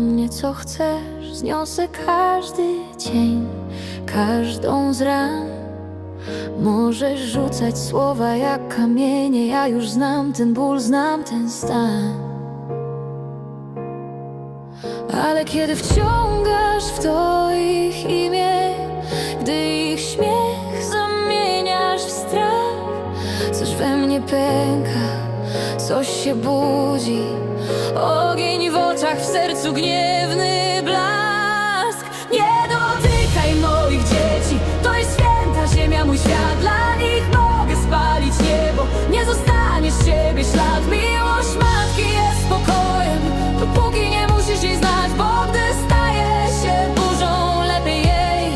mnie co chcesz. Zniosę każdy cień, każdą z ran. Możesz rzucać słowa jak kamienie. Ja już znam ten ból, znam ten stan. Ale kiedy wciągasz w to ich imię Gdy ich śmiech zamieniasz w strach Coś we mnie pęka, coś się budzi. Ogień w oczach, w sercu gniewny blask. Nie dotykaj moich dzieci. To jest święta ziemia, mój świat. Dla nich mogę spalić niebo. Nie zostanie z ciebie ślad. Miłość matki jest spokojem Dopóki nie musisz jej znać Bo gdy staje się burzą Lepiej jej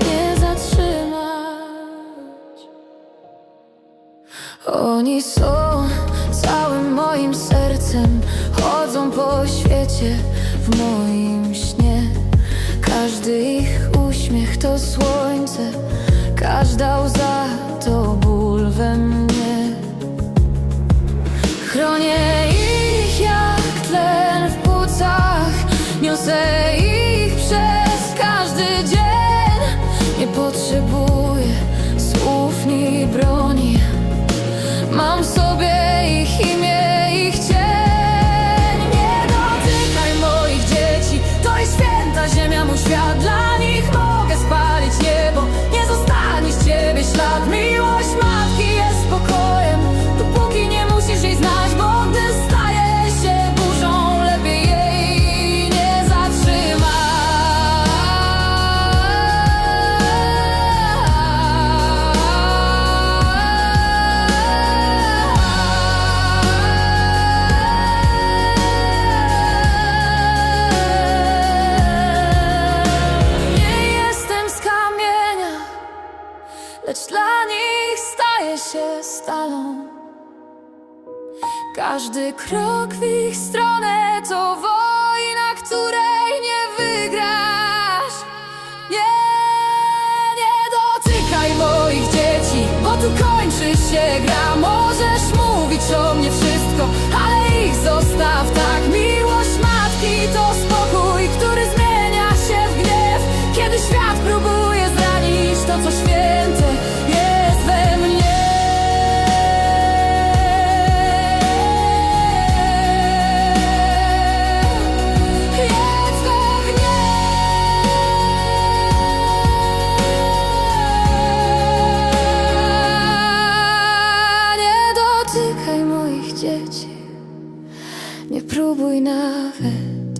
nie zatrzymać. Oni są chodzą po świecie w moim śnie. Każdy ich uśmiech to słońce, każda łza to ból we mnie. Chronię ich jak tlen w płucach, niosę ich przez każdy dzień. Nie potrzebuję nich staje się stalą Każdy krok w ich stronę to wojna, której nie wygrasz. Nie, nie dotykaj moich dzieci, bo tu kończy się gra. Nie próbuj nawet